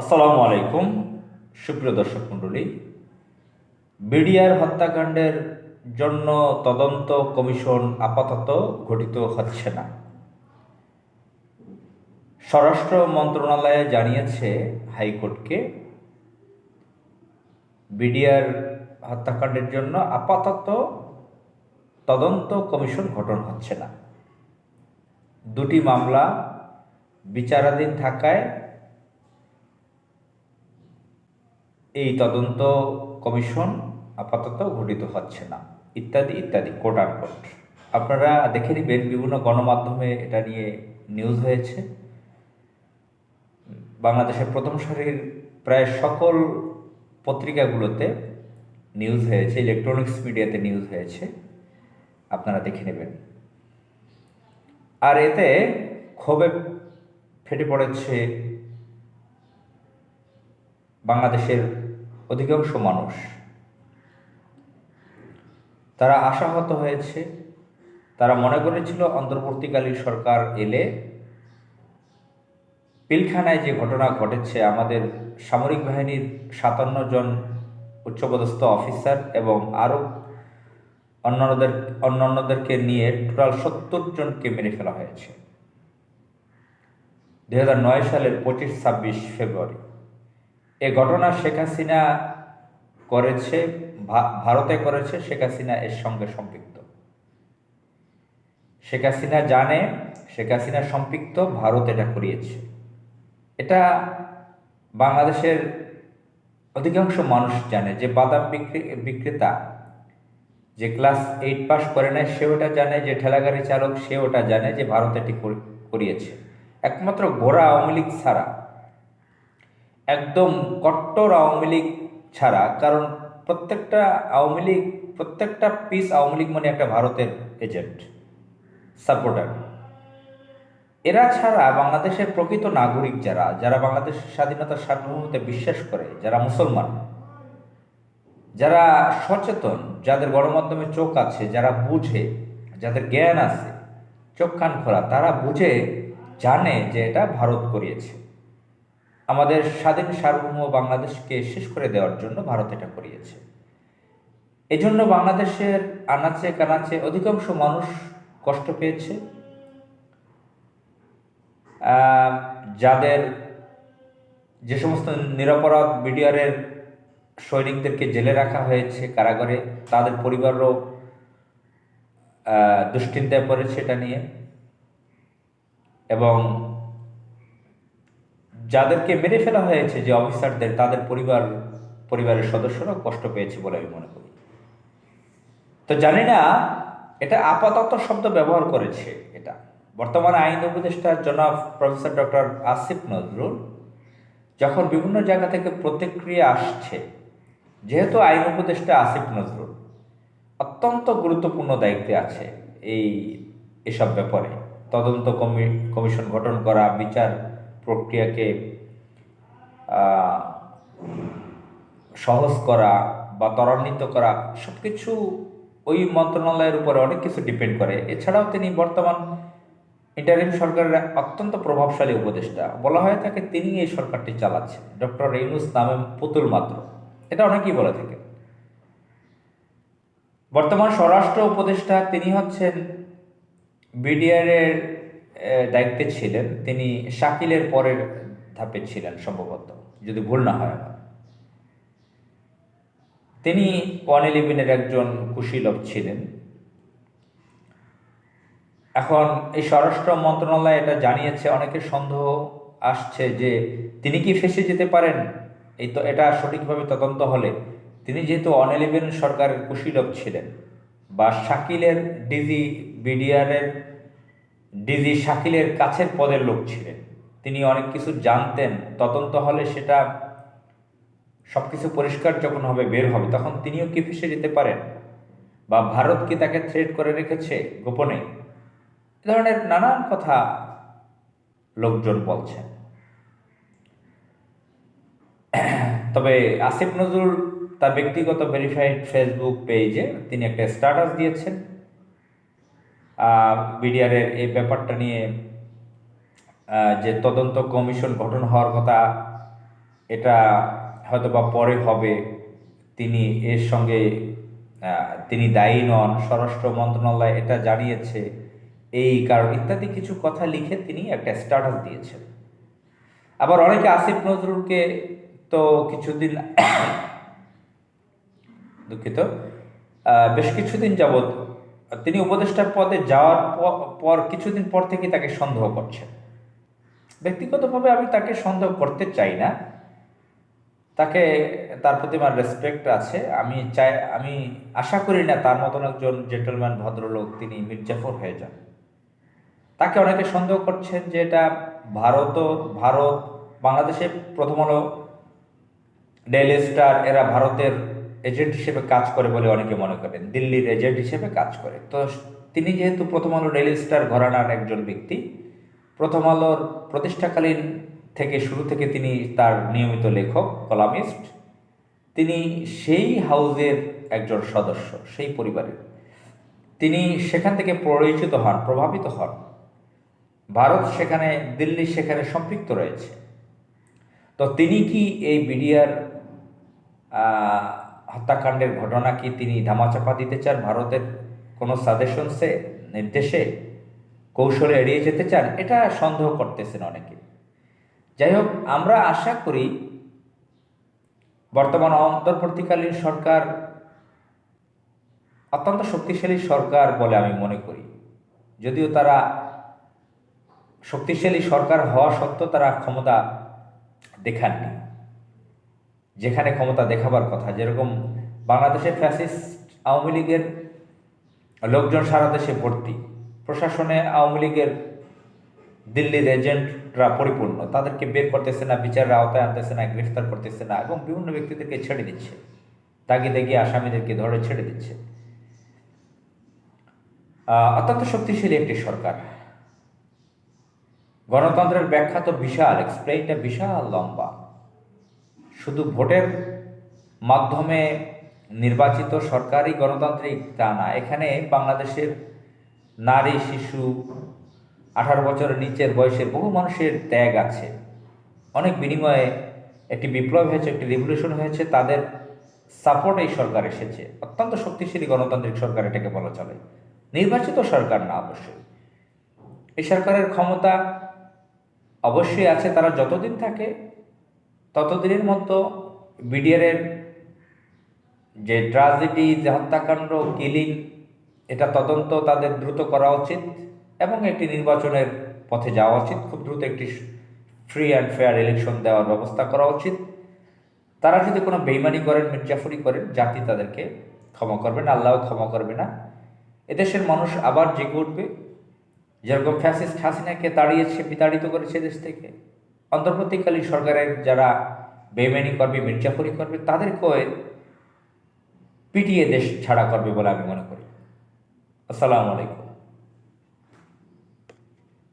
আসসালামু আলাইকুম, সুপ্রিয় দর্শক মণ্ডলী। বিডিআর হত্যাকাণ্ডের জন্য তদন্ত কমিশন আপাতত গঠিত হচ্ছে না। স্বরাষ্ট্র মন্ত্রণালয় জানিয়েছে হাইকোর্টকে, বিডিআর হত্যাকাণ্ডের জন্য আপাতত তদন্ত কমিশন গঠন হচ্ছে না। দুটি মামলা বিচারাধীন থাকায় এই তদন্ত কমিশন আপাতত গঠিত হচ্ছে না। ইত্যাদি ইত্যাদি কোট আনকোট আপনারা দেখে নেবেন, বিভিন্ন গণমাধ্যমে এটা নিয়ে নিউজ হয়েছে। বাংলাদেশের প্রথম সারির প্রায় সকল পত্রিকাগুলোতে নিউজ হয়েছে ইলেকট্রনিক্স মিডিয়াতে নিউজ হয়েছে। আপনারা দেখে নেবেন। আর এতে ক্ষোভে ফেটে পড়েছে বাংলাদেশের অধিকাংশ মানুষ। তারা আশাহত হয়েছে। তারা মনে করেছিল, অন্তর্বর্তীকালীন সরকার এলে পিলখানায় যে ঘটনা ঘটেছে, আমাদের সামরিক বাহিনীর সাতান্ন জন উচ্চপদস্থ অফিসার এবং আরও অন্যান্যদের, অন্যান্যদেরকে নিয়ে টোটাল সত্তর জনকে মেরে ফেলা হয়েছে। দু হাজার নয় সালের পঁচিশ ছাব্বিশ ফেব্রুয়ারি। এ ঘটনা শেখ হাসিনা করেছে ভারতে করেছে, শেখ হাসিনা এর সঙ্গে সম্পৃক্ত। শেখ হাসিনা জানে, শেখ হাসিনা সম্পৃক্ত, ভারত এটা করিয়েছে। এটা বাংলাদেশের অধিকাংশ মানুষ জানে যে বাদাম বিক্রি, বিক্রেতা যে ক্লাস এইট পাস করে নেয় সে ওটা জানে, যে ঠেলাগাড়ি চালক সে ওটা জানে যে ভারত এটি করিয়েছে। একমাত্র গোড়া আওয়ামী লীগ ছাড়া একদম কট্টর আওয়ামী লীগ ছাড়া, কারণ প্রত্যেকটা আওয়ামী লীগ, প্রত্যেকটা পিস আওয়ামী লীগ মানে একটা ভারতের এজেন্ট সাপোর্টার এরা ছাড়া বাংলাদেশের প্রকৃত নাগরিক যারা যারা বাংলাদেশের স্বাধীনতার সার্বভৌমতে বিশ্বাস করে, যারা মুসলমান, যারা সচেতন, যাদের গণমাধ্যমে চোখ আছে, যারা বুঝে, যাদের জ্ঞান আছে, চোখ কান খোলা, তারা বুঝে, জানে যে এটা ভারত করিয়েছে। আমাদের স্বাধীন সার্বভৌম বাংলাদেশকে শেষ করে দেওয়ার জন্য ভারত এটা করিয়েছে। এজন্য বাংলাদেশের আনাচে কানাচে অধিকাংশ মানুষ কষ্ট পেয়েছে। যাদের যে সমস্ত নিরপরাধ বিডিআরের সৈনিকদেরকে জেলে রাখা হয়েছে কারাগারে, তাদের পরিবারও দুশ্চিন্তায় পড়েছে এটা নিয়ে। এবং যাদেরকে মেরে ফেলা হয়েছে যে অফিসারদের, তাদের পরিবার, পরিবারের সদস্যরা কষ্ট পেয়েছে বলে আমি মনে করি। তো জানি না, এটা আপাতত শব্দ ব্যবহার করেছে এটা। বর্তমানে আইন উপদেষ্টা জনাব প্রফেসর ডক্টর আসিফ নজরুল যখন বিভিন্ন জায়গা থেকে প্রতিক্রিয়া আসছে, যেহেতু আইন উপদেষ্টা আসিফ নজরুল অত্যন্ত গুরুত্বপূর্ণ দায়িত্বে আছে এই এসব ব্যাপারে। তদন্ত কমিশন গঠন করা, বিচার প্রক্রিয়াকে সহজ করা বা ত্বরান্বিত করা সব কিছু ওই মন্ত্রণালয়ের উপরে অনেক কিছু ডিপেন্ড করে। এছাড়াও তিনি বর্তমান ইন্টারিম সরকারের অত্যন্ত প্রভাবশালী উপদেষ্টা। বলা হয়ে থাকে, তিনি এই সরকারটি চালাচ্ছেন। ডক্টর ইউনুস নামে পুতুল মাত্র। এটা অনেকেই বলে থাকে বর্তমান স্বরাষ্ট্র উপদেষ্টা তিনি হচ্ছেন বিডিআরের দায়িত্বে ছিলেন। তিনি শাকিলের পরের ধাপে ছিলেন সম্ভবত, যদি ভুল না হয় আমার। তিনি ওয়ান একজন কুশীলভ ছিলেন। এখন এই স্বরাষ্ট্র মন্ত্রণালয় এটা জানিয়েছে, অনেকের সন্দেহ আসছে যে তিনি কি ফেসে যেতে পারেন? এই তো, এটা সঠিকভাবে তদন্ত হলে তিনি যেহেতু ইলেভেন সরকারের কুশীলভ ছিলেন বা শাকিলের ডিজি বিডিআরের ডিজি শাকিলের কাছের পদের লোক ছিলেন। তিনি অনেক কিছু জানতেন, তদন্ত হলে সেটা সব কিছু পরিষ্কার যখন হবে, বের হবে, তখন তিনিও কি ফেসে যেতে পারেন? বা ভারত কি তাকে থ্রেট করে রেখেছে? গোপনে এ ধরনের নানান কথা লোকজন বলছেন। তবে আসিফ নজরুল তার ব্যক্তিগত ভেরিফাইড ফেসবুক পেজে তিনি একটা স্ট্যাটাস দিয়েছেন। বিডিআরের এই ব্যাপারটা নিয়ে যে তদন্ত কমিশন গঠন হওয়ার কথা, এটা হয়তো বা পরে হবে। তিনি এর সঙ্গে তিনি দায়ী নন, স্বরাষ্ট্র মন্ত্রণালয় এটা জানিয়েছে। এই কারণ, ইত্যাদি কিছু কথা লিখে তিনি একটা স্ট্যাটাস দিয়েছেন। আবার অনেকে আসিফ নজরুলকে তো কিছুদিন দুঃখিত বেশ কিছুদিন যাবৎ তিনি উপদেষ্টার পদে যাওয়ার পর কিছুদিন পর থেকে তাকে সন্দেহ করছেন। ব্যক্তিগতভাবে আমি তাকে সন্দেহ করতে চাই না। তাকে, তার প্রতি আমার রেসপেক্ট আছে। আমি চাই, আমি আশা করি না তার মতন একজন জেন্টলম্যান ভদ্রলোক তিনি মির্জাফর হয়ে যান। তাকে অনেকে সন্দেহ করছেন যে এটা ভারত ভারত, বাংলাদেশে প্রথম হলো ডেইলি স্টার এরা ভারতের এজেন্ট হিসেবে কাজ করে বলে অনেকে মনে করেন, দিল্লির এজেন্ট হিসেবে কাজ করে। তো তিনি যেহেতু প্রথম আলো ডেইলি স্টার ঘরানার একজন ব্যক্তি, প্রথম আলোর প্রতিষ্ঠাকালীন থেকে শুরু থেকে তিনি তার নিয়মিত লেখক, কলামিস্ট, তিনি সেই হাউজের একজন সদস্য, সেই পরিবারের। তিনি সেখান থেকে পরিচিত হন, প্রভাবিত হন। ভারত সেখানে, দিল্লি সেখানে সম্পৃক্ত রয়েছে। তো তিনি কি এই বিডিআর হত্যাকাণ্ডের ঘটনা কি তিনি ধামাচাপা দিতে চান? ভারতের কোনো সাজেশনসে, নির্দেশে, কৌশলে এড়িয়ে যেতে চান? এটা সন্দেহ করতেছেন অনেকে। যাই হোক, আমরা আশা করি বর্তমান অন্তর্বর্তীকালীন সরকার অত্যন্ত শক্তিশালী সরকার বলে আমি মনে করি। যদিও তারা শক্তিশালী সরকার হওয়া সত্ত্বেও তারা ক্ষমতা দেখাননি। যেখানে ক্ষমতা দেখাবার কথা। যেরকম বাংলাদেশে ফ্যাসিস্ট আওয়ামী লীগের লোকজন সারা দেশে ভর্তি। প্রশাসনে আওয়ামী লীগের দিল্লির এজেন্টরা পরিপূর্ণ। তাদেরকে বের করতেছে না, বিচারের আওতায় আনতেছে না, গ্রেফতার করতেছে না এবং বিভিন্ন ব্যক্তিদেরকে ছেড়ে দিচ্ছে। তাগিদে গিয়ে আসামিদেরকে ধরে ছেড়ে দিচ্ছে। অত্যন্ত শক্তিশালী একটি সরকার। গণতন্ত্রের ব্যাখ্যা তো বিশাল এক্সপ্লেইনটা বিশাল লম্বা। শুধু ভোটের মাধ্যমে নির্বাচিত সরকারি গণতান্ত্রিক তা না, এখানে বাংলাদেশের নারী, শিশু, আঠারো বছরের নিচের বয়সের বহু মানুষের ত্যাগ আছে। অনেক বিনিময়ে একটি বিপ্লব হয়েছে, একটি রেভলিউশন হয়েছে, তাদের সাপোর্ট এই সরকার এসেছে। অত্যন্ত শক্তিশালী গণতান্ত্রিক সরকার এটাকে বলা চলে। নির্বাচিত সরকার না অবশ্যই। এই সরকারের ক্ষমতা অবশ্যই আছে, তারা যতদিন থাকে ততদিনের মতো বিডিআরের যে ট্রাজেডি, যে হত্যাকাণ্ড, কিলিং, এটা তদন্ত তাদের দ্রুত করা উচিত এবং একটি নির্বাচনের পথে যাওয়া উচিত। খুব দ্রুত একটি ফ্রি অ্যান্ড ফেয়ার ইলেকশন দেওয়ার ব্যবস্থা করা উচিত। তারা যদি কোনো বেইমানি করেন, মির্জাফরি করেন, জাতি তাদেরকে ক্ষমা করবে না আল্লাহ ক্ষমা করবে না। এদেশের মানুষ আবার জেগে উঠবে। যেরকম ফ্যাসিস্ট হাসিনাকে তাড়িয়েছে, বিতাড়িত করেছে দেশ থেকে। অন্তর্বর্তীকালীন সরকারের যারা বেমেনি করবে মির্জাফরি করবে তাদেরকে পিটিয়ে দেশ ছাড়া করবে বলে আমি মনে করি। আসসালামু আলাইকুম।